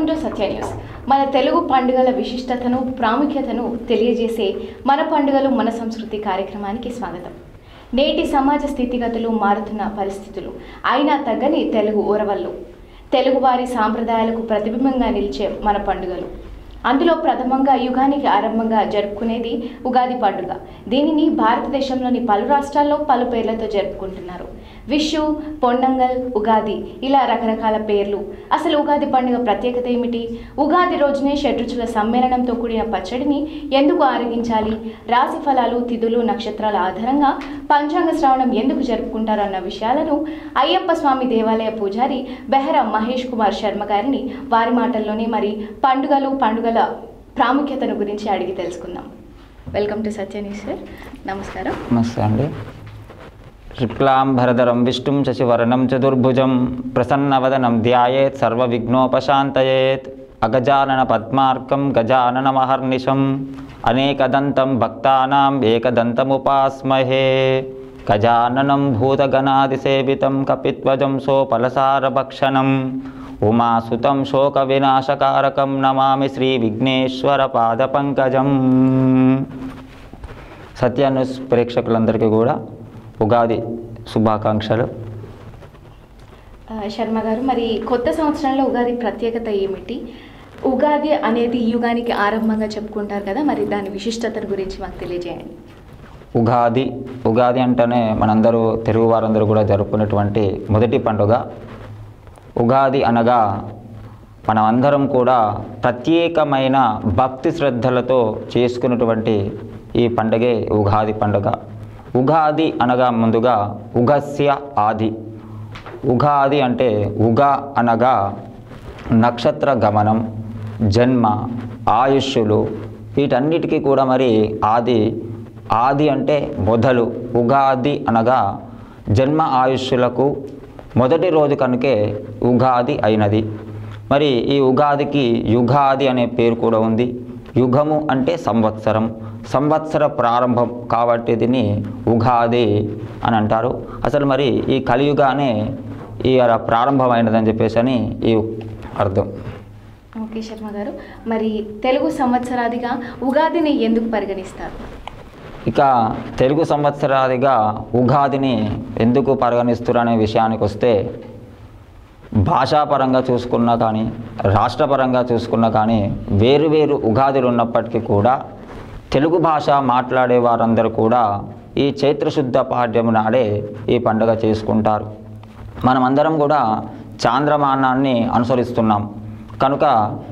Welcome to Satya news మన తెలుగు పండుగల విశిష్టతను ప్రాముఖ్యతను తెలియజేసే మన పండుగలు మన సంస్కృతి కార్యక్రమానికి స్వాగతం. నేటి సమాజ స్థితిగతులు మారుతున్న పరిస్థితులు అయినా తగ్గని తెలుగు ఊరవళ్ళు తెలుగువారి సాంప్రదాయాలకు ప్రతిబింబంగా నిలిచే మన పండుగలు. అందులో ప్రథమంగా యుగానికి ఆరంభంగా జరుపుకునేది ఉగాది పండుగ. దీనిని భారతదేశంలోని పలు రాష్ట్రాల్లో పలు పేర్లతో జరుపుకుంటున్నారు. విషు పొండంగల్ ఉగాది ఇలా రకరకాల పేర్లు. అసలు ఉగాది పండుగ ప్రత్యేకత ఏమిటి? ఉగాది రోజునే షడ్రుచుల సమ్మేళనంతో కూడిన పచ్చడిని ఎందుకు ఆరగించాలి? రాశి ఫలాలు తిథులు నక్షత్రాల ఆధారంగా పంచాంగ శ్రావణం ఎందుకు జరుపుకుంటారు అన్న విషయాలను అయ్యప్ప స్వామి దేవాలయ పూజారి బెహరా మహేష్ కుమార్ శర్మ గారిని వారి మాటల్లోనే మరి పండుగలు పండుగల ప్రాముఖ్యతను గురించి అడిగి తెలుసుకుందాం. Welcome to Satyani sir. నమస్కారం. నమస్తే అండి. శుక్లాంబరధరం విష్ణుం శశివర్ణం చతుర్భుజం ప్రసన్నవదనం ధ్యాయేత్ సర్వవిఘ్నోపశాంతయేత్ అగజానన పద్మార్కం గజానన మహర్నిశం అనేకదంతం భక్తానాం ఏకదంతముపాస్మహే గజాననం భూతగణాదిసేవితం కపిత్వజం సోపలసారభక్షణం ఉమాసుతం శోకవినాశకారకం నమామి శ్రీ విఘ్నేశ్వర పాదపంకజం సత్యాన్యూస్ ప్రేక్షకులందరికీ కూడా ఉగాది శుభాకాంక్షలు. శర్మ గారు మరి కొత్త సంవత్సరంలో ఉగాది ప్రత్యేకత ఏమిటి? ఉగాది అనేది ఈ యుగానికి ఆరంభంగా చెప్పుకుంటారు కదా మరి దాని విశిష్టతను గురించి మాకు తెలియజేయండి. ఉగాది ఉగాది అంటేనే మనందరూ తెలుగు వారందరూ కూడా జరుపుకునేటువంటి మొదటి పండుగ. ఉగాది అనగా మనమందరం కూడా ప్రత్యేకమైన భక్తి శ్రద్ధలతో చేసుకున్నటువంటి ఈ పండుగే ఉగాది పండుగ. ఉగాది అనగా ముందుగా ఉగస్య ఆది. ఉగాది అంటే ఉగ అనగా నక్షత్ర గమనం జన్మ ఆయుష్యులు వీటన్నిటికీ కూడా మరి ఆది. ఆది అంటే మొదలు ఉగాది అనగా జన్మ ఆయుష్యులకు మొదటి రోజు కనుకే ఉగాది అయినది. మరి ఈ ఉగాదికి యుగాది అనే పేరు కూడా ఉంది. యుగము అంటే సంవత్సరం. సంవత్సర ప్రారంభం కాబట్టి దీన్ని ఉగాది అని అంటారు. అసలు మరి ఈ కలియుగానే ఈ ప్రారంభమైనదని చెప్పేసి అని ఈ అర్థం. ఓకే శర్మ గారు మరి తెలుగు సంవత్సరాదిగా ఉగాదిని ఎందుకు పరిగణిస్తారు? ఇక తెలుగు సంవత్సరాదిగా ఉగాదిని ఎందుకు పరిగణిస్తారు అనే విషయానికి వస్తే భాషాపరంగా చూసుకున్నా కానీ రాష్ట్రపరంగా చూసుకున్నా కానీ వేరు వేరు ఉగాదులు ఉన్నప్పటికీ కూడా తెలుగు భాష మాట్లాడే వారందరూ కూడా ఈ చైత్రశుద్ధ పాడ్యము నాడే ఈ పండుగ చేసుకుంటారు. మనమందరం కూడా చాంద్రమానాన్ని అనుసరిస్తున్నాం. కనుక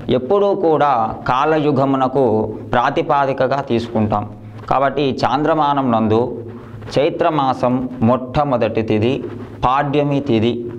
ఎప్పుడూ కూడా కాలయుగమునకు ప్రాతిపాదికగా తీసుకుంటాం. కాబట్టి ఈ చాంద్రమానం నందు చైత్రమాసం మొట్టమొదటి తిది పాడ్యమి తిది.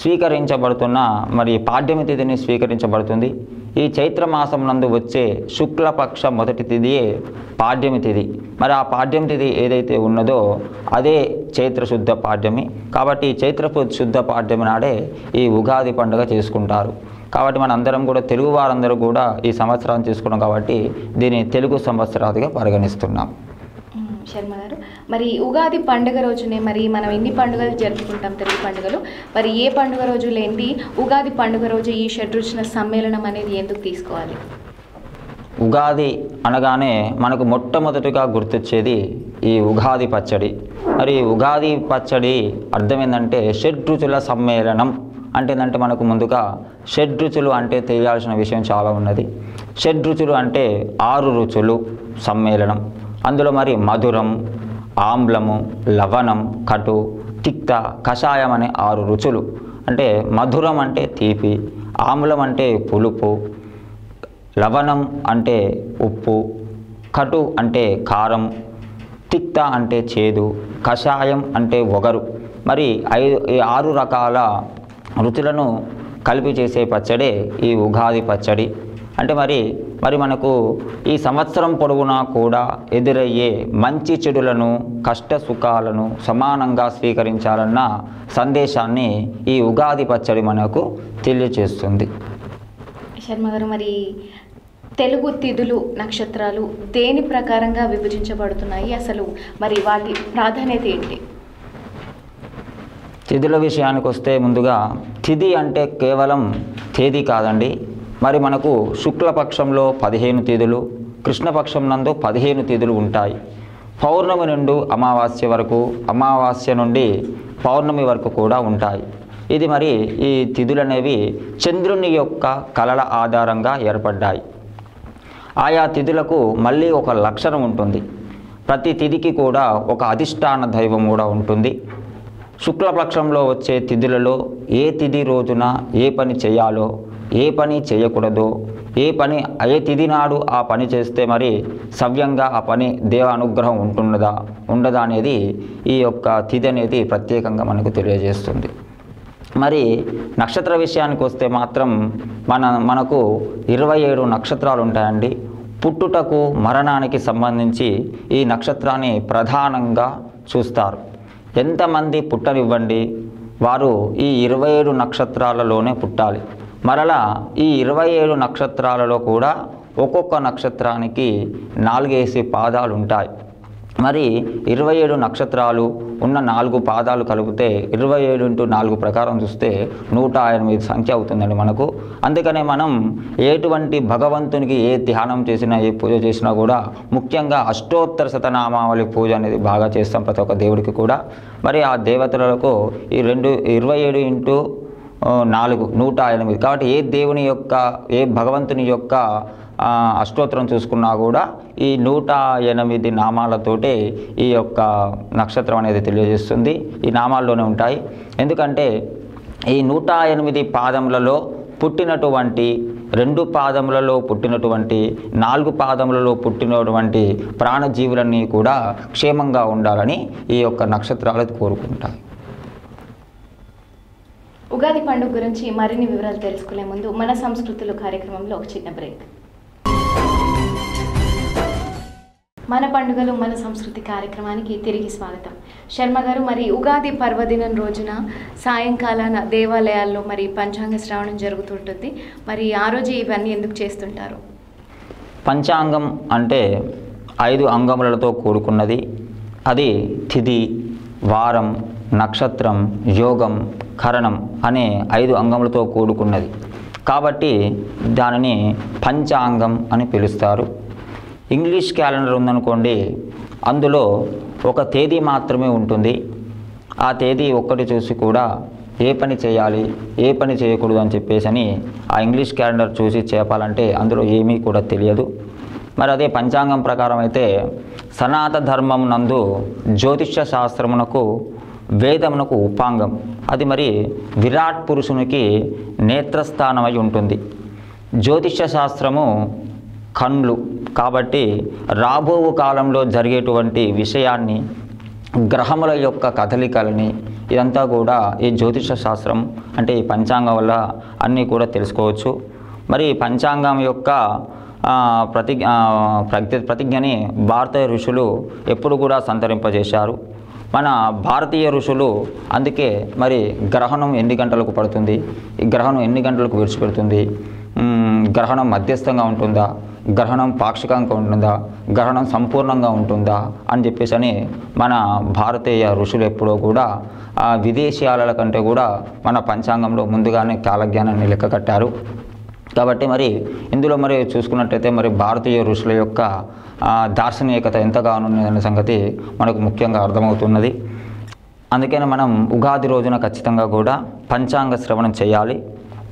స్వీకరించబడుతున్న మరి పాడ్యమి తిథిని స్వీకరించబడుతుంది. ఈ చైత్రమాసం నందు వచ్చే శుక్లపక్ష మొదటి తిథియే పాడ్యమి తిథి. మరి ఆ పాడ్యమి తిథి ఏదైతే ఉన్నదో అదే చైత్ర శుద్ధ పాడ్యమి. కాబట్టి ఈ చైత్ర శుద్ధ పాడ్యమి నాడే ఈ ఉగాది పండుగ చేసుకుంటారు. కాబట్టి మన అందరం కూడా తెలుగు వారందరూ కూడా ఈ సంవత్సరాన్ని చేసుకున్నాం కాబట్టి దీన్ని తెలుగు సంవత్సరాదిగా పరిగణిస్తున్నాం. మరి ఉగాది పండుగ రోజునే మరి మనం ఎన్ని పండుగలు జరుపుకుంటాం తెలుగు పండుగలు? మరి ఏ పండుగ రోజు లేని ఉగాది పండుగ రోజు ఈ షడ్రుచుల సమ్మేళనం అనేది ఎందుకు తీసుకోవాలి? ఉగాది అనగానే మనకు మొట్టమొదటిగా గుర్తొచ్చేది ఈ ఉగాది పచ్చడి. మరి ఉగాది పచ్చడి అర్థం ఏంటంటే షడ్రుచుల సమ్మేళనం అంటే ఏంటంటే మనకు ముందుగా షడ్రుచులు అంటే తెలియాల్సిన విషయం చాలా ఉన్నది. షడ్రుచులు అంటే ఆరు రుచులు సమ్మేళనం. అందులో మరి మధురం ఆమ్లము లవణం కటు తిక్త కషాయం అనే ఆరు రుచులు. అంటే మధురం అంటే తీపి ఆమ్లం అంటే పులుపు లవణం అంటే ఉప్పు కటు అంటే కారం తిక్త అంటే చేదు కషాయం అంటే ఒగరు. మరి ఐదు ఈ ఆరు రకాల రుచులను కలిపి చేసే పచ్చడే ఈ ఉగాది పచ్చడి. అంటే మరి మరి మనకు ఈ సంవత్సరం పొడవునా కూడా ఎదురయ్యే మంచి చెడులను కష్ట సుఖాలను సమానంగా స్వీకరించాలన్న సందేశాన్ని ఈ ఉగాది పచ్చడి మనకు తెలియచేస్తుంది. శర్మ గారు మరి తెలుగు తిథులు నక్షత్రాలు దేని ప్రకారంగా విభజించబడుతున్నాయి? అసలు మరి వాటి ప్రాధాన్యత ఏంటి? తిథుల విషయానికి వస్తే ముందుగా తిథి అంటే కేవలం తేదీ కాదండి మరి మనకు శుక్లపక్షంలో పదిహేను తేదీలు కృష్ణపక్షం నందు పదిహేను తేదీలు ఉంటాయి. పౌర్ణమి నుండి అమావాస్య వరకు అమావాస్య నుండి పౌర్ణమి వరకు కూడా ఉంటాయి. ఇది మరి ఈ తిథులు అనేవి చంద్రుని యొక్క కళల ఆధారంగా ఏర్పడ్డాయి. ఆయా తిథులకు మళ్ళీ ఒక లక్షణం ఉంటుంది. ప్రతి తిథికి కూడా ఒక అధిష్టాన దైవం కూడా ఉంటుంది. శుక్లపక్షంలో వచ్చే తిథులలో ఏ తిథి రోజున ఏ పని చేయాలో ఏ పని చేయకూడదు. ఏ పని ఏ తిది నాడు ఆ పని చేస్తే మరి సవ్యంగా ఆ పని దేవ అనుగ్రహం ఉంటున్నదా ఉండదా అనేది ఈ యొక్క తిథి అనేది ప్రత్యేకంగా మనకు తెలియజేస్తుంది. మరి నక్షత్ర విషయానికి వస్తే మాత్రం మన మనకు ఇరవై ఏడు నక్షత్రాలు ఉంటాయండి. పుట్టుటకు మరణానికి సంబంధించి ఈ నక్షత్రాన్ని ప్రధానంగా చూస్తారు. ఎంతమంది పుట్టనివ్వండి? వారు ఈ ఇరవై ఏడు నక్షత్రాలలోనే పుట్టాలి. మరలా ఈ ఇరవై ఏడు నక్షత్రాలలో కూడా ఒక్కొక్క నక్షత్రానికి నాలుగేసి పాదాలు ఉంటాయి మరి ఇరవై ఏడు నక్షత్రాలు ఉన్న నాలుగు పాదాలు కలిపితే ఇరవై ఏడు ఇంటూ నాలుగు ప్రకారం చూస్తే నూట ఎనిమిది సంఖ్య అవుతుందండి మనకు. అందుకనే మనం ఎటువంటి భగవంతునికి ఏ ధ్యానం చేసినా ఏ పూజ చేసినా కూడా ముఖ్యంగా అష్టోత్తర శతనామావళి పూజ అనేది బాగా చేస్తాం ప్రతి ఒక్క దేవుడికి కూడా. మరి ఆ దేవతలకు ఈ రెండు ఇరవై ఏడు ఇంటూ నాలుగు నూట ఎనిమిది. కాబట్టి ఏ దేవుని యొక్క ఏ భగవంతుని యొక్క అష్టోత్తరం చూసుకున్నా కూడా ఈ నూట ఎనిమిది నామాలతోటే ఈ యొక్క నక్షత్రం అనేది తెలియజేస్తుంది. ఈ నామాల్లోనే ఉంటాయి. ఎందుకంటే ఈ నూట ఎనిమిది పాదములలో పుట్టినటువంటి రెండు పాదములలో పుట్టినటువంటి నాలుగు పాదములలో పుట్టినటువంటి ప్రాణజీవులన్నీ కూడా క్షేమంగా ఉండాలని ఈ యొక్క నక్షత్రాలు కోరుకుంటాయి ఉగాది పండుగ గురించి మరిన్ని వివరాలు తెలుసుకునే ముందు మన సంస్కృతులు కార్యక్రమంలో ఒక చిన్న బ్రేక్. మన పండుగలు మన సంస్కృతి కార్యక్రమానికి తిరిగి స్వాగతం. శర్మ గారు మరి ఉగాది పర్వదినం రోజున సాయంకాలాన దేవాలయాల్లో మరి పంచాంగ శ్రవణం జరుగుతుంటుంది. మరి ఆ రోజు ఇవన్నీ ఎందుకు చేస్తుంటారు? పంచాంగం అంటే ఐదు అంగములతో కూడుకున్నది. అది తిథి వారం నక్షత్రం యోగం కరణం అనే ఐదు అంగములతో కూడుకున్నది. కాబట్టి దానిని పంచాంగం అని పిలుస్తారు. ఇంగ్లీష్ క్యాలెండర్ ఉందనుకోండి అందులో ఒక తేదీ మాత్రమే ఉంటుంది. ఆ తేదీ ఒక్కటి చూసి కూడా ఏ పని చేయాలి ఏ పని చేయకూడదు అని చెప్పేసి అని ఆ ఇంగ్లీష్ క్యాలెండర్ చూసి చెప్పాలంటే అందులో ఏమీ కూడా తెలియదు. మరి అదే పంచాంగం ప్రకారం అయితే సనాత ధర్మం నందు జ్యోతిష్య శాస్త్రమునకు వేదమునకు ఉపాంగం. అది మరి విరాట్ పురుషునికి నేత్రస్థానమై ఉంటుంది. జ్యోతిష్య శాస్త్రము కన్లు కాబట్టి రాబో కాలంలో జరిగేటువంటి విషయాన్ని గ్రహముల యొక్క కదలికలని ఇదంతా కూడా ఈ జ్యోతిష శాస్త్రం అంటే ఈ పంచాంగం వల్ల అన్నీ కూడా తెలుసుకోవచ్చు. మరి పంచాంగం యొక్క ప్రతి ప్రతి ప్రతిజ్ఞని భారతీయ ఋషులు ఎప్పుడు కూడా సంతరింపజేశారు. మన భారతీయ ఋషులు అందుకే మరి గ్రహణం ఎన్ని గంటలకు పడుతుంది? గ్రహణం ఎన్ని గంటలకు విడిచిపెడుతుంది? గ్రహణం మధ్యస్థంగా ఉంటుందా? గ్రహణం పాక్షికంగా ఉంటుందా? గ్రహణం సంపూర్ణంగా ఉంటుందా? అని చెప్పేసి అని మన భారతీయ ఋషులు ఎప్పుడో కూడా విదేశీయాల కంటే కూడా మన పంచాంగంలో ముందుగానే కాలజ్ఞానాన్ని లెక్క కట్టారు. కాబట్టి మరి ఇందులో మరి చూసుకున్నట్టయితే మరి భారతీయ ఋషుల యొక్క ఆ, దార్శనికత ఎంతగానో అనే సంగతి మనకు ముఖ్యంగా అర్థమవుతున్నది. అందుకని మనం ఉగాది రోజున ఖచ్చితంగా కూడా పంచాంగ శ్రవణం చేయాలి.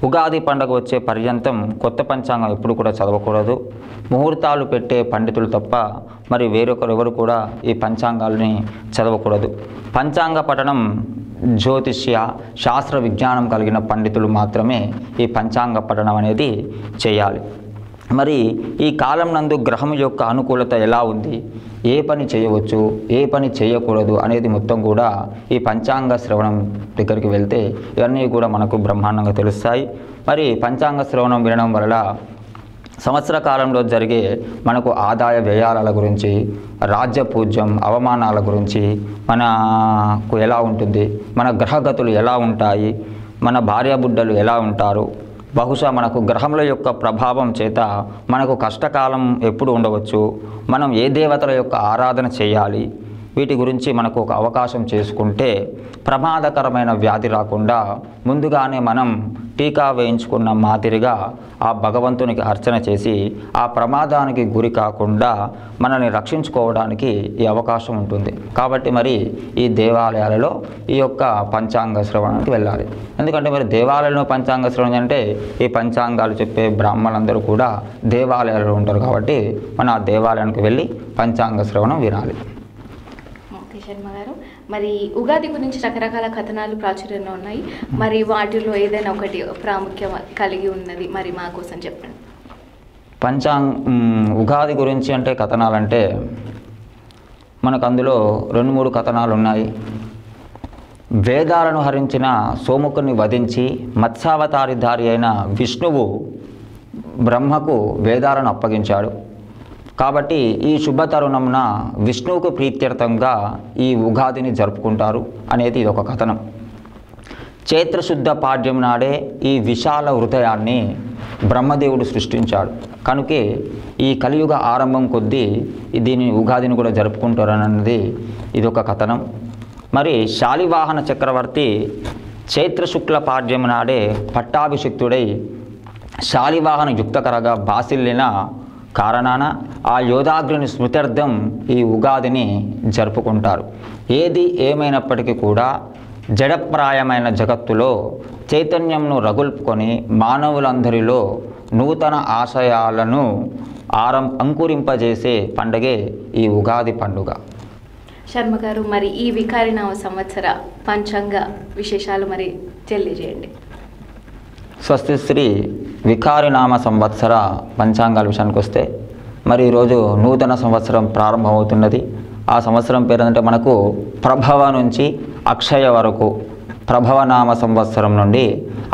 ఉగాది పండగ వచ్చే పర్యంతం కొత్త పంచాంగం ఎప్పుడు కూడా చదవకూడదు. ముహూర్తాలు పెట్టే పండితులు తప్ప మరి వేరొకరు ఎవరు కూడా ఈ పంచాంగాల్ని చదవకూడదు. పంచాంగ పఠనం జ్యోతిష్య శాస్త్ర విజ్ఞానం కలిగిన పండితులు మాత్రమే ఈ పంచాంగ పఠనం అనేది చేయాలి. మరి ఈ కాలం నందు గ్రహం యొక్క అనుకూలత ఎలా ఉంది? ఏ పని చేయవచ్చు? ఏ పని చేయకూడదు? అనేది మొత్తం కూడా ఈ పంచాంగ శ్రవణం దగ్గరికి వెళ్తే ఇవన్నీ కూడా మనకు బ్రహ్మాండంగా తెలుస్తాయి. మరి పంచాంగ శ్రవణం వినడం వల్ల సంవత్సర కాలంలో జరిగే మనకు ఆదాయ వ్యయాల గురించి రాజ్య పూజ్యం అవమానాల గురించి మనకు ఎలా ఉంటుంది మన గ్రహగతులు ఎలా ఉంటాయి మన భార్యాబుడ్డలు ఎలా ఉంటారు బహుశా మనకు గ్రహముల యొక్క ప్రభావం చేత మనకు కష్టకాలం ఎప్పుడు ఉండవచ్చు మనం ఏ దేవతల యొక్క ఆరాధన చేయాలి వీటి గురించి మనకు ఒక అవకాశం చేసుకుంటే ప్రమాదకరమైన వ్యాధి రాకుండా ముందుగానే మనం టీకా వేయించుకున్న మాదిరిగా ఆ భగవంతునికి అర్చన చేసి ఆ ప్రమాదానికి గురి కాకుండా మనల్ని రక్షించుకోవడానికి ఈ అవకాశం ఉంటుంది. కాబట్టి మరి ఈ దేవాలయాలలో ఈ యొక్క పంచాంగ శ్రవణానికి వెళ్ళాలి. ఎందుకంటే మరి దేవాలయంలో పంచాంగ శ్రవణం అంటే ఈ పంచాంగాలు చెప్పే బ్రాహ్మణులందరూ కూడా దేవాలయాలలో ఉంటారు కాబట్టి మనం ఆ దేవాలయానికి వెళ్ళి పంచాంగ శ్రవణం వినాలి. శర్మ గారు మరి ఉగాది గురించి రకరకాల కథనాలు ప్రాచుర్యంలో ఉన్నాయి. మరి వాటిలో ఏదైనా ఒకటి ప్రాముఖ్యం కలిగి ఉన్నది మరి మా కోసం చెప్పండి. పంచాంగ ఉగాది గురించి అంటే కథనాలంటే మనకు అందులో రెండు మూడు కథనాలు ఉన్నాయి. వేదాలను హరించిన సోముకుని వధించి మత్స్యావతారిధారి అయిన విష్ణువు బ్రహ్మకు వేదాలను అప్పగించాడు. కాబట్టి ఈ శుభ తరుణమున విష్ణువుకు ప్రీత్యర్థంగా ఈ ఉగాదిని జరుపుకుంటారు అనేది ఇది ఒక కథనం. చైత్రశుద్ధ పాడ్యం నాడే ఈ విశాల హృదయాన్ని బ్రహ్మదేవుడు సృష్టించాడు. కనుకే ఈ కలియుగ ఆరంభం కొద్దీ దీని ఉగాదిని కూడా జరుపుకుంటారన్నది ఇది ఒక కథనం. మరి శాలివాహన చక్రవర్తి చైత్రశుక్ల పాడ్యం నాడే పట్టాభిషిక్తుడై శాలివాహన యుక్తకరగా బాసిల్లిన కారణాన ఆ యోధాగ్రుని స్మృత్యర్థం ఈ ఉగాదిని జరుపుకుంటారు. ఏది ఏమైనప్పటికీ కూడా జడప్రాయమైన జగత్తులో చైతన్యంను రగుల్పుకొని మానవులందరిలో నూతన ఆశయాలను ఆరం అంకురింపజేసే పండగే ఈ ఉగాది పండుగ. శర్మ గారు మరి ఈ వికారినామ సంవత్సర పంచాంగ విశేషాలు మరి తెలియజేయండి. స్వస్తి శ్రీ వికారినామ సంవత్సర పంచాంగాల విషయానికి వస్తే మరి ఈరోజు నూతన సంవత్సరం ప్రారంభమవుతున్నది. ఆ సంవత్సరం పేరు అంటే మనకు ప్రభవ నుంచి అక్షయ వరకు ప్రభవనామ సంవత్సరం నుండి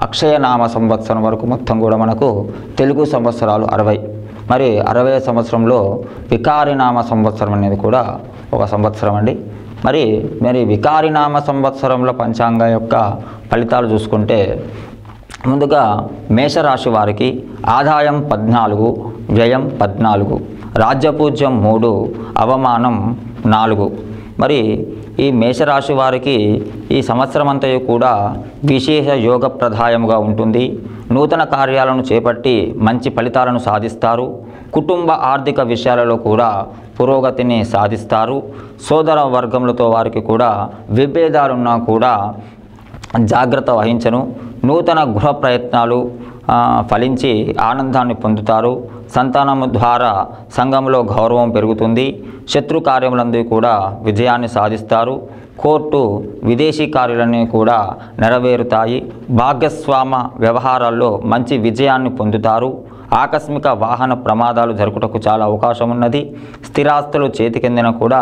అక్షయనామ సంవత్సరం వరకు మొత్తం కూడా మనకు తెలుగు సంవత్సరాలు అరవై. మరి అరవై సంవత్సరంలో వికారినామ సంవత్సరం అనేది కూడా ఒక సంవత్సరం అండి. మరి మరి వికారినామ సంవత్సరంలో పంచాంగం యొక్క ఫలితాలు చూసుకుంటే ముందుగా మేషరాశి వారికి ఆదాయం పద్నాలుగు వ్యయం పద్నాలుగు రాజ్యపూజ్యం మూడు అవమానం నాలుగు. మరి ఈ మేషరాశి వారికి ఈ సంవత్సరం అంతయు కూడా విశేష యోగప్రదాయముగా ఉంటుంది. నూతన కార్యాలను చేపట్టి మంచి ఫలితాలను సాధిస్తారు. కుటుంబ ఆర్థిక విషయాలలో కూడా పురోగతిని సాధిస్తారు. సోదర వర్గములతో వారికి కూడా విభేదాలున్నా కూడా జాగ్రత్త వహించను. నూతన గృహ ప్రయత్నాలు ఫలించి ఆనందాన్ని పొందుతారు. సంతానము ద్వారా సంఘంలో గౌరవం పెరుగుతుంది. శత్రు కార్యములందు కూడా విజయాన్ని సాధిస్తారు. కోర్టు విదేశీ కార్యాలన్నీ కూడా నెరవేరుతాయి. భాగస్వామ వ్యవహారాల్లో మంచి విజయాన్ని పొందుతారు. ఆకస్మిక వాహన ప్రమాదాలు జరుగుటకు చాలా అవకాశం ఉన్నది స్థిరాస్తులు చేతికెందిన కూడా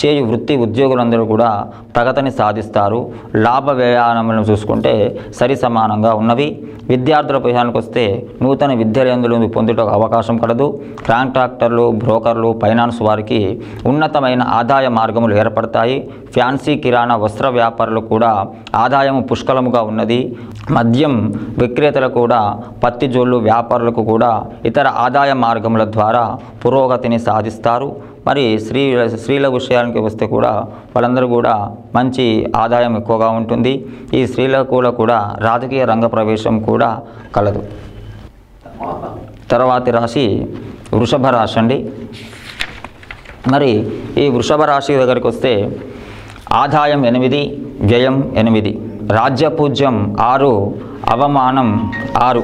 చేయు వృత్తి ఉద్యోగులందరూ కూడా ప్రగతిని సాధిస్తారు. లాభ వ్యయాలను చూసుకుంటే సరి సమానంగా ఉన్నవి. విద్యార్థుల విషయానికి వస్తే నూతన విద్యాలయందులు పొందుటకు అవకాశం కలదు. కాంట్రాక్టర్లు బ్రోకర్లు ఫైనాన్స్ వారికి ఉన్నతమైన ఆదాయ మార్గములు ఏర్పడతాయి. ఫ్యాన్సీ కిరాణా వస్త్ర వ్యాపారులు కూడా ఆదాయము పుష్కలముగా ఉన్నది. మద్యం విక్రేతలు కూడా పత్తి జోళ్ళు వ్యాపారులకు కూడా ఇతర ఆదాయ మార్గముల ద్వారా పురోగతిని సాధిస్తారు. మరి స్త్రీ స్త్రీల విషయానికి వస్తే కూడా వాళ్ళందరూ కూడా మంచి ఆదాయం ఎక్కువగా ఉంటుంది. ఈ స్త్రీలకు కూడా కూడా రాజకీయ రంగ ప్రవేశం కూడా కలదు. తర్వాతి రాశి వృషభ రాశి అండి. మరి ఈ వృషభ రాశి దగ్గరికి వస్తే ఆదాయం ఎనిమిది వ్యయం ఎనిమిది. రాజ్యపూజ్యం ఆరు అవమానం ఆరు.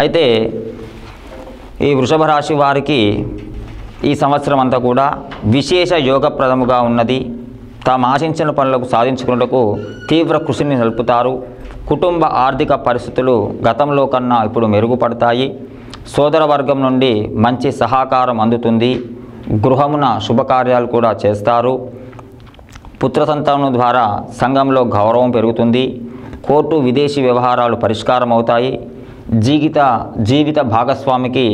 అయితే ఈ వృషభ రాశి వారికి ఈ సంవత్సరం అంతా కూడా విశేష యోగప్రదముగా ఉన్నది. తాము ఆశించిన పనులకు సాధించుకున్నటకు తీవ్ర కృషిని నిలుపుతారు. కుటుంబ ఆర్థిక పరిస్థితులు గతంలో కన్నా ఇప్పుడు మెరుగుపడతాయి. సోదర వర్గం నుండి మంచి సహకారం అందుతుంది. గృహమున శుభకార్యాలు కూడా చేస్తారు. పుత్ర సంతానం ద్వారా సంఘంలో గౌరవం పెరుగుతుంది. కోర్టు విదేశీ వ్యవహారాలు పరిష్కారం అవుతాయి జీవిత జీవిత భాగస్వామికి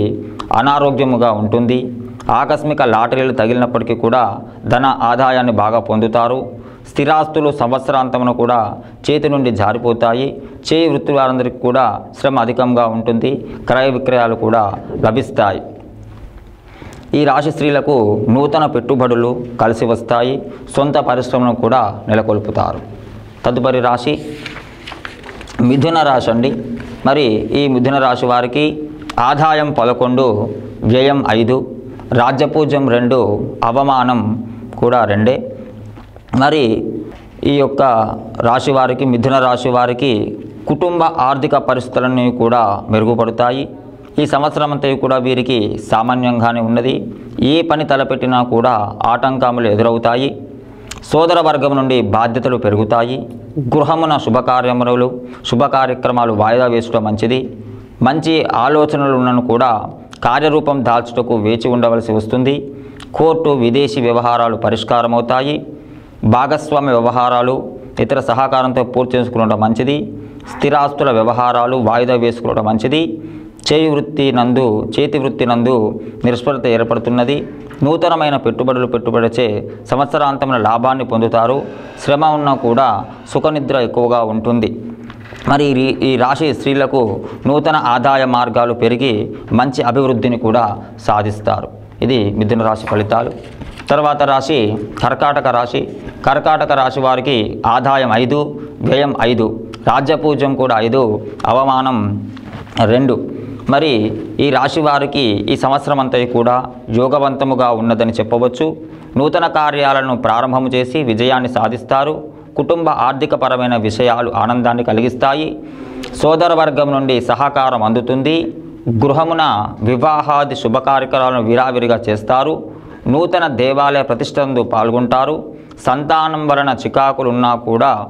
అనారోగ్యముగా ఉంటుంది. ఆకస్మిక లాటరీలు తగిలినప్పటికీ కూడా ధన ఆదాయాన్ని బాగా పొందుతారు. స్థిరాస్తులు సంవత్సరాంతమున కూడా చేతి నుండి జారిపోతాయి. చేయి వృత్తి వారందరికీ కూడా శ్రమ అధికంగా ఉంటుంది. క్రయ విక్రయాలు కూడా లభిస్తాయి. ఈ రాశి స్త్రీలకు నూతన పెట్టుబడులు కలిసి వస్తాయి. సొంత పరిశ్రమను కూడా నెలకొల్పుతారు. తదుపరి రాశి మిథున రాశి అండి. మరి ఈ మిథున రాశి వారికి ఆదాయం పదకొండు వ్యయం ఐదు రాజ్యపూజ్యం రెండు అవమానం కూడా రెండే. మరి ఈ యొక్క రాశి వారికి మిథున రాశి వారికి కుటుంబ ఆర్థిక పరిస్థితులన్నీ కూడా మెరుగుపడతాయి. ఈ సంవత్సరం అంతా కూడా వీరికి సామాన్యంగానే ఉన్నది. ఏ పని తలపెట్టినా కూడా ఆటంకములు ఎదురవుతాయి. సోదర వర్గం నుండి బాధ్యతలు పెరుగుతాయి. గృహమున శుభకార్యములు శుభ కార్యక్రమాలు వాయిదా వేసుకోవడం మంచిది. మంచి ఆలోచనలు ఉన్నను కూడా కార్యరూపం దాల్చుటకు వేచి ఉండవలసి వస్తుంది. కోర్టు విదేశీ వ్యవహారాలు పరిష్కారమవుతాయి. భాగస్వామ్య వ్యవహారాలు ఇతర సహకారంతో పూర్తి చేసుకోవడం మంచిది. స్థిరాస్తుల వ్యవహారాలు వాయిదా వేసుకోవడం మంచిది. చేయి వృత్తి నందు చేతి వృత్తి నందు నిష్ఫలత ఏర్పడుతున్నది. నూతనమైన పెట్టుబడులు పెట్టుబడిచే సంవత్సరాంతమైన లాభాన్ని పొందుతారు. శ్రమ ఉన్నా కూడా సుఖనిద్ర ఎక్కువగా ఉంటుంది. మరి ఈ ఈ రాశి స్త్రీలకు నూతన ఆదాయ మార్గాలు పెరిగి మంచి అభివృద్ధిని కూడా సాధిస్తారు. ఇది మిథున రాశి ఫలితాలు. తర్వాత రాశి కర్కాటక రాశి. కర్కాటక రాశి వారికి ఆదాయం ఐదు వ్యయం ఐదు రాజ్యపూజ్యం కూడా ఐదు అవమానం రెండు. మరి ఈ రాశి వారికి ఈ సంవత్సరం అంతా కూడా యోగవంతముగా ఉన్నదని చెప్పవచ్చు. నూతన కార్యాలను ప్రారంభం చేసి విజయాన్ని సాధిస్తారు. కుటుంబ ఆర్థికపరమైన విషయాలు ఆనందాన్ని కలిగిస్తాయి. సోదర వర్గం నుండి సహకారం అందుతుంది. గృహమున వివాహాది శుభ కార్యక్రమాలను విరావిరిగా చేస్తారు. నూతన దేవాలయ ప్రతిష్టందు పాల్గొంటారు. సంతానం వలన చికాకులు ఉన్నా కూడా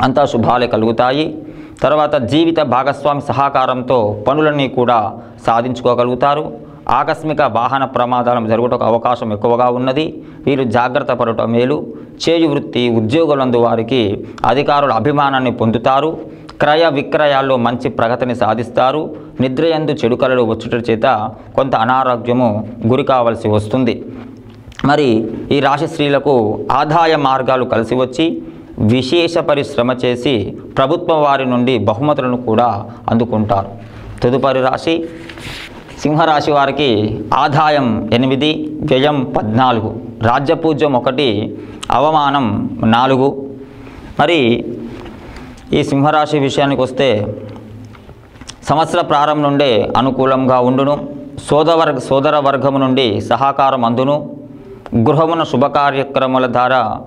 అంతా శుభాలే కలుగుతాయి. తర్వాత జీవిత భాగస్వామి సహకారంతో పనులన్నీ కూడా సాధించుకోగలుగుతారు. ఆకస్మిక వాహన ప్రమాదాలు జరుగుటకు అవకాశం ఎక్కువగా ఉన్నది. వీరు జాగ్రత్త పడటం మేలు. చేయి వృత్తి ఉద్యోగులందు వారికి అధికారుల అభిమానాన్ని పొందుతారు. క్రయ విక్రయాల్లో మంచి ప్రగతిని సాధిస్తారు. నిద్రయందు చెడుకలలు వచ్చుట చేత కొంత అనారోగ్యము గురి కావలసి వస్తుంది. మరి ఈ రాశి స్త్రీలకు ఆదాయ మార్గాలు కలిసి వచ్చి విశేష పరిశ్రమ చేసి ప్రభుత్వం వారి నుండి బహుమతులను కూడా అందుకుంటారు. తదుపరి రాశి సింహరాశి వారికి ఆదాయం ఎనిమిది వ్యయం పద్నాలుగు. రాజ్యపూజ్యం ఒకటి అవమానం నాలుగు. మరి ఈ సింహరాశి విషయానికి వస్తే సంవత్సర ప్రారంభం నుండే అనుకూలంగా ఉండును. సోదవర్గ సోదర వర్గము నుండి సహకారం అందును. గృహమున శుభకార్యక్రమాల ద్వారా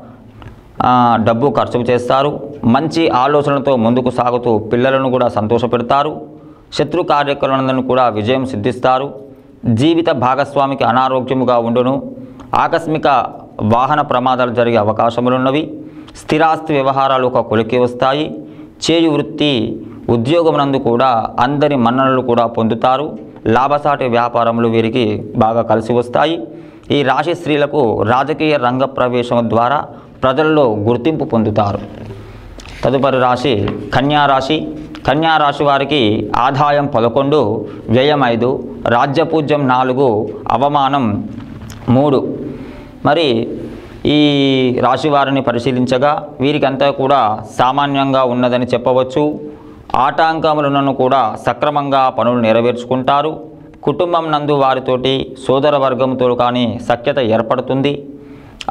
డబ్బు ఖర్చు చేస్తారు. మంచి ఆలోచనలతో ముందుకు సాగుతూ పిల్లలను కూడా సంతోషపెడతారు. శత్రు కార్యక్రమాలను కూడా విజయం సిద్ధిస్తారు. జీవిత భాగస్వామికి అనారోగ్యముగా ఉండును. ఆకస్మిక వాహన ప్రమాదాలు జరిగే అవకాశములున్నవి. స్థిరాస్తి వ్యవహారాలు ఒక కొలికి వస్తాయి. చేయి వృత్తి ఉద్యోగమునందు కూడా అందరి మన్ననలు కూడా పొందుతారు. లాభసాటి వ్యాపారములు వీరికి బాగా కలిసి వస్తాయి. ఈ రాశి స్త్రీలకు రాజకీయ రంగ ప్రవేశం ద్వారా ప్రజల్లో గుర్తింపు పొందుతారు. తదుపరి రాశి కన్యా రాశి. కన్యా రాశి వారికి ఆదాయం పదకొండు వ్యయం ఐదు రాజ్యపూజ్యం నాలుగు అవమానం మూడు. మరి ఈ రాశి వారిని పరిశీలించగా వీరికంతా కూడా సామాన్యంగా ఉన్నదని చెప్పవచ్చు. ఆటాంకములను కూడా సక్రమంగా పనులు నెరవేర్చుకుంటారు. కుటుంబం నందు వారితోటి సోదర వర్గంతో కానీ సఖ్యత ఏర్పడుతుంది.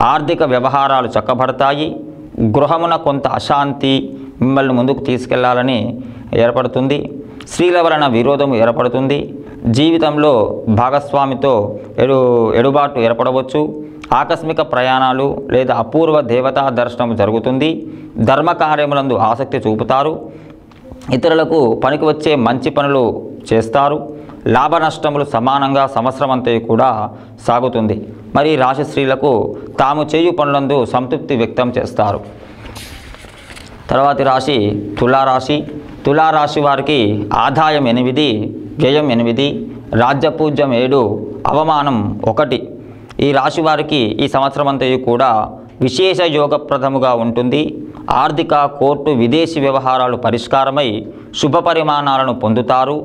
ఆర్థిక వ్యవహారాలు చక్కబడతాయి. గృహమున కొంత అశాంతి మిమ్మల్ని ముందుకు తీసుకెళ్ళాలని ఏర్పడుతుంది. స్త్రీల వలన విరోధం ఏర్పడుతుంది. జీవితంలో భాగస్వామితో ఎడు ఎడుబాటు ఏర్పడవచ్చు. ఆకస్మిక ప్రయాణాలు లేదా అపూర్వ దేవతా దర్శనం జరుగుతుంది. ధర్మ కార్యములందు ఆసక్తి చూపుతారు. ఇతరులకు పనికి వచ్చే మంచి పనులు చేస్తారు. లాభ నష్టములు సమానంగా సంవత్సరం అంతా కూడా సాగుతుంది. మరి ఈ రాశి స్త్రీలకు తాము చేయు పనులందు సంతృప్తి వ్యక్తం చేస్తారు. తర్వాతి రాశి తులారాశి. తులారాశి వారికి ఆదాయం ఎనిమిది వ్యయం ఎనిమిది రాజ్యపూజ్యం ఏడు అవమానం ఒకటి. ఈ రాశి వారికి ఈ సంవత్సరం అంతయు కూడా విశేష యోగప్రదముగా ఉంటుంది. ఆర్థిక కోర్టు విదేశీ వ్యవహారాలు పరిష్కారమై శుభ పరిమాణాలను పొందుతారు.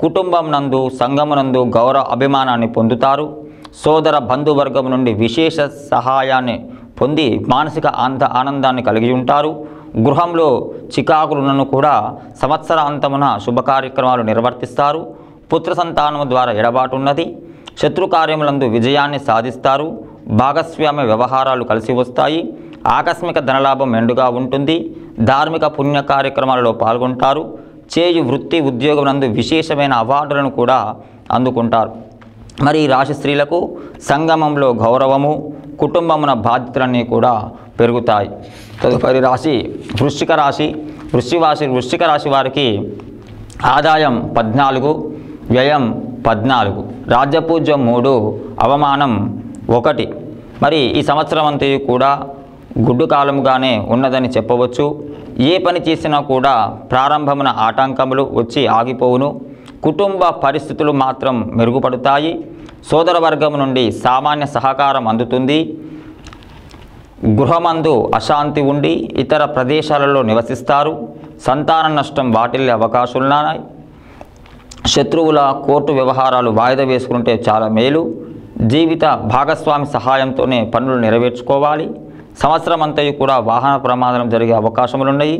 కుటుంబం నందు సంఘమునందు గౌరవ అభిమానాన్ని పొందుతారు. సోదర బంధువర్గం నుండి విశేష సహాయాన్ని పొంది మానసిక ఆనంద ఆనందాన్ని కలిగి ఉంటారు. గృహంలో చికాకులను కూడా సంవత్సరాంతమున శుభ కార్యక్రమాలు నిర్వర్తిస్తారు. పుత్ర సంతానము ద్వారా ఎడబాటు ఉన్నది శత్రు కార్యములందు విజయాన్ని సాధిస్తారు. భాగస్వామ్య వ్యవహారాలు కలిసి వస్తాయి. ఆకస్మిక ధనలాభం మెండుగా ఉంటుంది. ధార్మిక పుణ్య కార్యక్రమాలలో పాల్గొంటారు. చేయు వృత్తి ఉద్యోగం నందు విశేషమైన అవార్డులను కూడా అందుకుంటారు. మరి ఈ రాశి స్త్రీలకు సంగమంలో గౌరవము కుటుంబమున బాధ్యతలన్నీ కూడా పెరుగుతాయి. తదుపరి రాశి వృశ్చిక రాశి. వృశ్చిక రాశి వృశ్చిక రాశి వారికి ఆదాయం పద్నాలుగు వ్యయం పద్నాలుగు. రాజ్యపూజ్యం మూడు అవమానం ఒకటి. మరి ఈ సంవత్సరం అంతా కూడా గుడ్డు కాలముగానే ఉన్నదని చెప్పవచ్చు. ఏ పని చేసినా కూడా ప్రారంభమున ఆటంకములు వచ్చి ఆగిపోవును. కుటుంబ పరిస్థితులు మాత్రం మెరుగుపడతాయి. సోదర వర్గం నుండి సామాన్య సహకారం అందుతుంది. గృహమందు అశాంతి ఉండి ఇతర ప్రదేశాలలో నివసిస్తారు. సంతాన నష్టం వాటిల్లే అవకాశాలున్నాయి. శత్రువుల కోర్టు వ్యవహారాలు వాయిదా వేసుకుంటే చాలా మేలు. జీవిత భాగస్వామి సహాయంతోనే పనులు నెరవేర్చుకోవాలి. సంవత్సరం అంతయు కూడా వాహన ప్రమాదం జరిగే అవకాశములున్నాయి.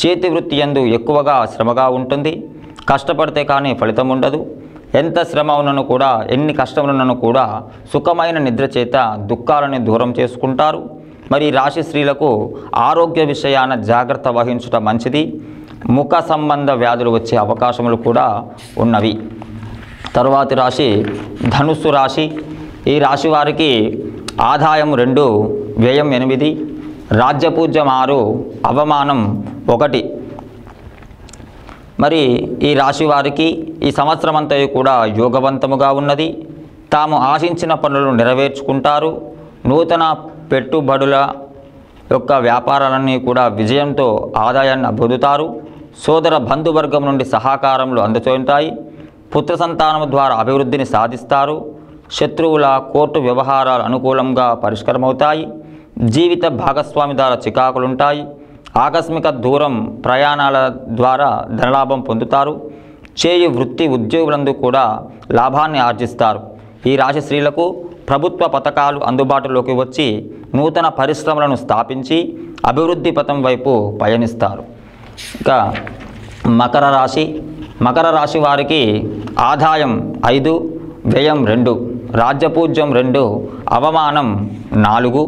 చేతి వృత్తి ఎందు ఎక్కువగా శ్రమగా ఉంటుంది. కష్టపడితే కానీ ఫలితం ఉండదు. ఎంత శ్రమ ఉన్నను కూడా ఎన్ని కష్టములున్నను కూడా సుఖమైన నిద్ర చేత దుఃఖాలని దూరం చేసుకుంటారు. మరి రాశి స్త్రీలకు ఆరోగ్య విషయాన జాగ్రత్త వహించుట మంచిది. ముఖ సంబంధ వ్యాధులు వచ్చే అవకాశములు కూడా ఉన్నవి. తరువాతి రాశి ధనుస్సు రాశి. ఈ రాశి వారికి ఆదాయం రెండు వ్యయం ఎనిమిది రాజ్యపూజ్యం ఆరు అవమానం ఒకటి. మరి ఈ రాశి వారికి ఈ సంవత్సరం అంతా కూడా యోగవంతముగా ఉన్నది. తాము ఆశించిన పనులు నెరవేర్చుకుంటారు. నూతన పెట్టుబడుల యొక్క వ్యాపారాలన్నీ కూడా విజయంతో ఆదాయాన్ని పొందుతారు. సోదర బంధువర్గం నుండి సహకారములు అందుతుంటాయి పుత్ర సంతానం ద్వారా అభివృద్ధిని సాధిస్తారు. శత్రువుల కోర్టు వ్యవహారాలు అనుకూలంగా పరిష్కారమవుతాయి. జీవిత భాగస్వామి ద్వారా చికాకులుంటాయి. ఆకస్మిక దూరం ప్రయాణాల ద్వారా ధనలాభం పొందుతారు. చేయు వృత్తి ఉద్యోగులందు కూడా లాభాన్ని ఆర్జిస్తారు. ఈ రాశి స్త్రీలకు ప్రభుత్వ పథకాలు అందుబాటులోకి వచ్చి నూతన పరిశ్రమలను స్థాపించి అభివృద్ధి పథం వైపు పయనిస్తారు. ఇంకా మకర రాశి మకర రాశి వారికి ఆదాయం ఐదు వ్యయం రెండు రాజ్యపూజ్యం రెండు అవమానం నాలుగు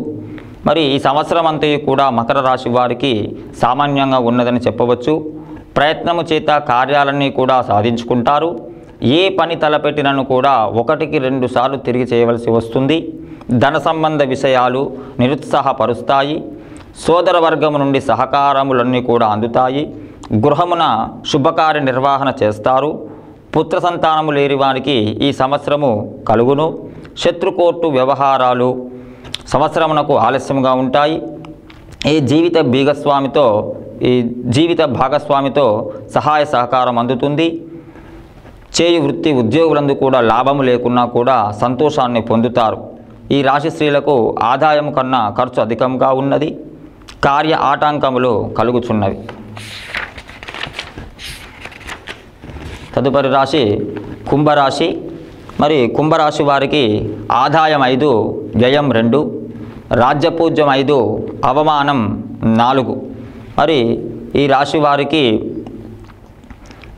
మరి ఈ సంవత్సరం అంతా కూడా మకర రాశి వారికి సామాన్యంగా ఉన్నదని చెప్పవచ్చు. ప్రయత్నము చేత కార్యాలన్నీ కూడా సాధించుకుంటారు. ఏ పని తలపెట్టినను కూడా ఒకటికి రెండు సార్లు తిరిగి చేయవలసి వస్తుంది. ధన సంబంధ విషయాలు నిరుత్సాహపరుస్తాయి. సోదర వర్గము నుండి సహకారములన్నీ కూడా అందుతాయి. గృహమున శుభకార్య నిర్వహణ చేస్తారు. పుత్ర సంతానము లేని వారికి ఈ సంవత్సరము కలుగును. శత్రుకోర్టు వ్యవహారాలు సంవత్సరమునకు ఆలస్యంగా ఉంటాయి. ఈ జీవిత భీగస్వామితో ఈ జీవిత భాగస్వామితో సహాయ సహకారం అందుతుంది. చేయు వృత్తి ఉద్యోగులందు కూడా లాభము లేకున్నా కూడా సంతోషాన్ని పొందుతారు. ఈ రాశి స్త్రీలకు ఆదాయం కన్నా ఖర్చు అధికంగా ఉన్నది. కార్య ఆటంకములు కలుగుచున్నవి. తదుపరి రాశి కుంభరాశి. మరి కుంభరాశి వారికి ఆదాయం ఐదు వ్యయం రెండు రాజ్యపూజ్యం ఐదు అవమానం నాలుగు. మరి ఈ రాశి వారికి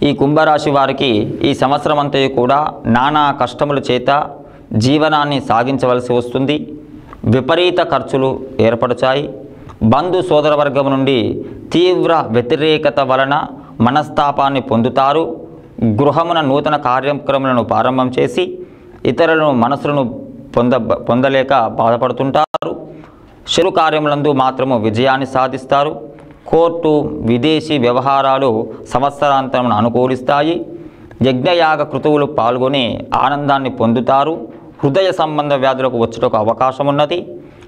ఈ కుంభరాశి వారికి ఈ సంవత్సరం అంతా కూడా నానా కష్టముల చేత జీవనాన్ని సాగించవలసి వస్తుంది. విపరీత ఖర్చులు ఏర్పడచాయి. బంధు సోదర వర్గం నుండి తీవ్ర వ్యతిరేకత వలన మనస్తాపాన్ని పొందుతారు. గృహమున నూతన కార్యక్రమాలను ప్రారంభం చేసి ఇతరులను మనసులను పొంద పొందలేక బాధపడుతుంటారు. చెరు కార్యములందు మాత్రము విజయాన్ని సాధిస్తారు. కోర్టు విదేశీ వ్యవహారాలు సంవత్సరాంతరమును అనుకూలిస్తాయి. యజ్ఞయాగ కృతువులు పాల్గొని ఆనందాన్ని పొందుతారు. హృదయ సంబంధ వ్యాధులకు వచ్చుటకు అవకాశం ఉన్నది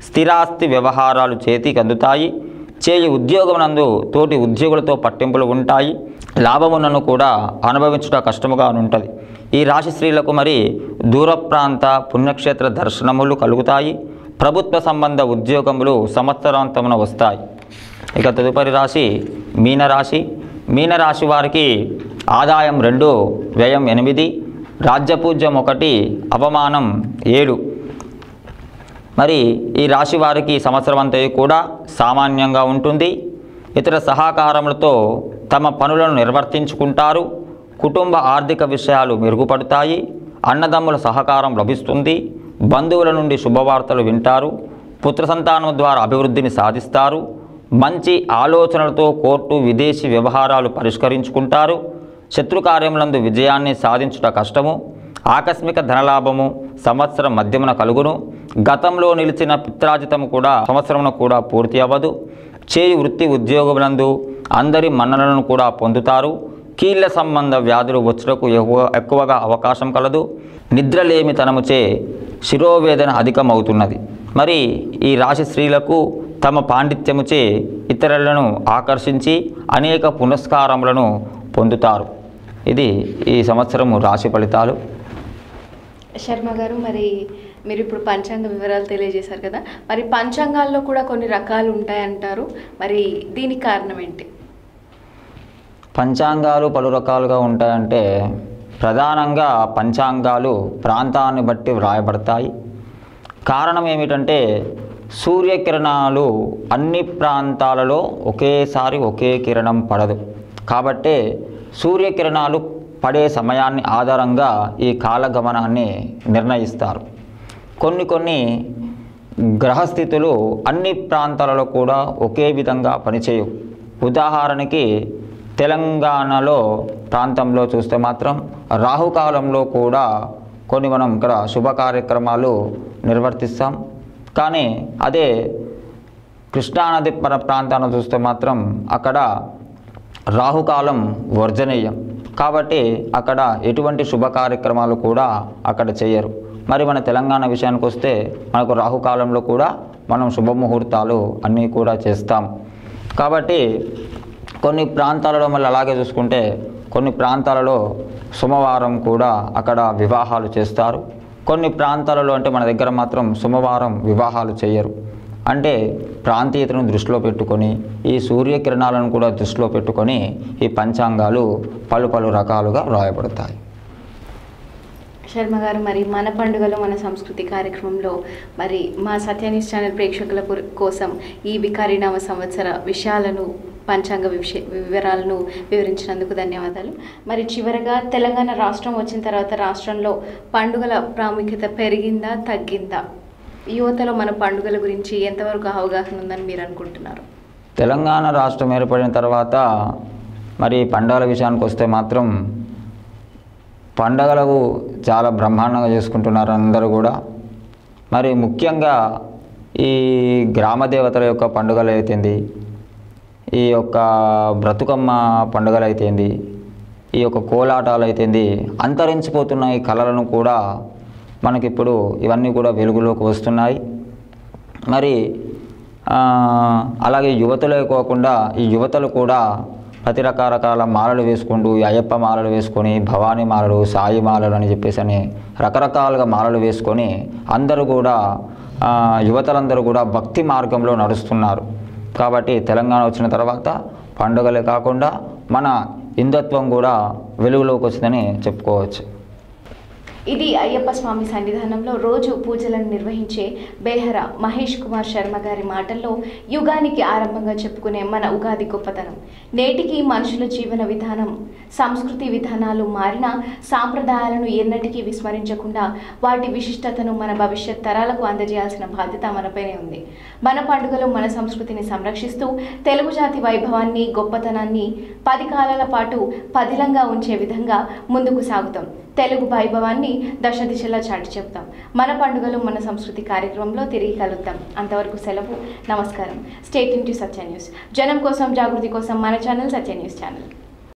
స్థిరాస్తి వ్యవహారాలు చేతికి అందుతాయి. చేయి ఉద్యోగమునందు తోటి ఉద్యోగులతో పట్టింపులు ఉంటాయి. లాభమునను కూడా అనుభవించుట కష్టముగా ఉంటుంది ఈ రాశి స్త్రీలకు మరి దూర ప్రాంత పుణ్యక్షేత్ర దర్శనములు కలుగుతాయి. ప్రభుత్వ సంబంధ ఉద్యోగములు సంవత్సరాంతమున వస్తాయి. ఇక తదుపరి రాశి మీనరాశి. మీనరాశి వారికి ఆదాయం రెండు వ్యయం ఎనిమిది రాజ్యపూజ్యం ఒకటి అవమానం ఏడు. మరి ఈ రాశి వారికి సంవత్సరం అంతా కూడా సామాన్యంగా ఉంటుంది. ఇతర సహకారములతో తమ పనులను నిర్వర్తించుకుంటారు. కుటుంబ ఆర్థిక విషయాలు మెరుగుపడతాయి. అన్నదమ్ముల సహకారం లభిస్తుంది. బంధువుల నుండి శుభవార్తలు వింటారు. పుత్ర సంతానం ద్వారా అభివృద్ధిని సాధిస్తారు. మంచి ఆలోచనలతో కోర్టు విదేశీ వ్యవహారాలు పరిష్కరించుకుంటారు. శత్రు కార్యములందు విజయాన్ని సాధించుట కష్టము. ఆకస్మిక ధనలాభము సంవత్సరం మధ్యమున కలుగును. గతంలో నిలిచిన పిత్రాజితము కూడా సంవత్సరమున కూడా పూర్తి అవ్వదు. చేయి వృత్తి ఉద్యోగములందు అందరి మన్ననలను కూడా పొందుతారు. కీళ్ళ సంబంధ వ్యాధులు వచ్చుటకు ఎక్కువ ఎక్కువగా అవకాశం కలదు. నిద్రలేమితనముచే శిరోవేదన అధికమవుతున్నది. మరి ఈ రాశి స్త్రీలకు తమ పాండిత్యముచే ఇతరులను ఆకర్షించి అనేక పునస్కారములను పొందుతారు. ఇది ఈ సంవత్సరము రాశి ఫలితాలు. శర్మ గారు మరి మీరు ఇప్పుడు పంచాంగ వివరాలు తెలియజేశారు కదా. మరి పంచాంగాల్లో కూడా కొన్ని రకాలు ఉంటాయంటారు. మరి దీనికి కారణం ఏంటి? పంచాంగాలు పలు రకాలుగా ఉంటాయంటే ప్రధానంగా పంచాంగాలు ప్రాంతాన్ని బట్టి వ్రాయబడతాయి. కారణం ఏమిటంటే సూర్యకిరణాలు అన్ని ప్రాంతాలలో ఒకేసారి ఒకే కిరణం పడదు. కాబట్టే సూర్యకిరణాలు పడే సమయాన్ని ఆధారంగా ఈ కాలగమనాన్ని నిర్ణయిస్తారు. కొన్ని కొన్ని గ్రహస్థితులు అన్ని ప్రాంతాలలో కూడా ఒకే విధంగా పనిచేయవు. ఉదాహరణకి తెలంగాణలో ప్రాంతంలో చూస్తే మాత్రం రాహుకాలంలో కూడా కొన్ని మనం ఇక్కడ శుభ కార్యక్రమాలు నిర్వర్తిస్తాం. కానీ అదే కృష్ణానది పర ప్రాంతాన్ని చూస్తే మాత్రం అక్కడ రాహుకాలం వర్జనీయం. కాబట్టి అక్కడ ఎటువంటి శుభ కార్యక్రమాలు కూడా అక్కడ చేయరు. మరి మన తెలంగాణ విషయానికి వస్తే మనకు రాహుకాలంలో కూడా మనం శుభముహూర్తాలు అన్నీ కూడా చేస్తాం. కాబట్టి కొన్ని ప్రాంతాలలో మళ్ళీ అలాగే చూసుకుంటే కొన్ని ప్రాంతాలలో సోమవారం కూడా అక్కడ వివాహాలు చేస్తారు. కొన్ని ప్రాంతాలలో అంటే మన దగ్గర మాత్రం సోమవారం వివాహాలు చేయరు. అంటే ప్రాంతీయతను దృష్టిలో పెట్టుకొని ఈ సూర్యకిరణాలను కూడా దృష్టిలో పెట్టుకొని ఈ పంచాంగాలు పలు పలు రకాలుగా వ్రాయబడతాయి శర్మ గారు మరి మన పండుగలో మన సంస్కృతి కార్యక్రమంలో మరి మా సత్యాన్యూస్ ఛానల్ ప్రేక్షకుల కోసం ఈ వికారినామ సంవత్సర విషయాలను పంచాంగ వివరాలను వివరించినందుకు ధన్యవాదాలు. మరి చివరగా తెలంగాణ రాష్ట్రం వచ్చిన తర్వాత రాష్ట్రంలో పండుగల ప్రాముఖ్యత పెరిగిందా తగ్గిందా? యువతలో మన పండుగల గురించి ఎంతవరకు అవగాహన ఉందని మీరు అనుకుంటున్నారు? తెలంగాణ రాష్ట్రం ఏర్పడిన తర్వాత మరి పండుగల విషయానికి వస్తే మాత్రం పండగలకు చాలా బ్రహ్మాండంగా చేసుకుంటున్నారు అందరూ కూడా. మరి ముఖ్యంగా ఈ గ్రామ దేవతల యొక్క పండుగలు అయితేంది ఈ యొక్క బ్రతుకమ్మ పండుగలు అయితేంది? ఈ యొక్క కోలాటాలు అయితేంది? అంతరించిపోతున్న ఈ కళలను కూడా మనకిప్పుడు ఇవన్నీ కూడా వెలుగులోకి వస్తున్నాయి. మరి అలాగే యువతలే కాకుండా ఈ యువతలు కూడా ప్రతి రకరకాల మాలలు వేసుకుంటూ అయ్యప్ప మాలలు వేసుకొని భవానీ మాలలు సాయి మాలలు అని చెప్పేసి అని రకరకాలుగా మాలలు వేసుకొని అందరూ కూడా యువతలందరూ కూడా భక్తి మార్గంలో నడుస్తున్నారు. కాబట్టి తెలంగాణ వచ్చిన తర్వాత పండుగలే కాకుండా మన హిందుత్వం కూడా వెలుగులోకి వచ్చిందని చెప్పుకోవచ్చు. ఇది అయ్యప్ప స్వామి సన్నిధానంలో రోజు పూజలను నిర్వహించే బేహర మహేష్ కుమార్ శర్మ గారి మాటల్లో యుగానికి ఆరంభంగా చెప్పుకునే మన ఉగాది గొప్పతనం. నేటికి మనుషుల జీవన విధానం సంస్కృతి విధానాలు మారిన సాంప్రదాయాలను ఎన్నటికీ విస్మరించకుండా వాటి విశిష్టతను మన భవిష్యత్ తరాలకు అందజేయాల్సిన బాధ్యత మనపైనే ఉంది. మన పండుగలు మన సంస్కృతిని సంరక్షిస్తూ తెలుగు జాతి వైభవాన్ని గొప్పతనాన్ని పది కాలాల పాటు పదిలంగా ఉంచే విధంగా ముందుకు సాగుతాం. తెలుగు వైభవాన్ని దశ దిశలా చాటి చెప్తాం మన పండుగలు మన సంస్కృతి కార్యక్రమంలో తిరిగి కలుద్దాం. అంతవరకు సెలవు నమస్కారం. స్టేట్ ఇంటూ సత్య న్యూస్ జనం కోసం జాగృతి కోసం మన ఛానల్ సత్య న్యూస్ ఛానల్.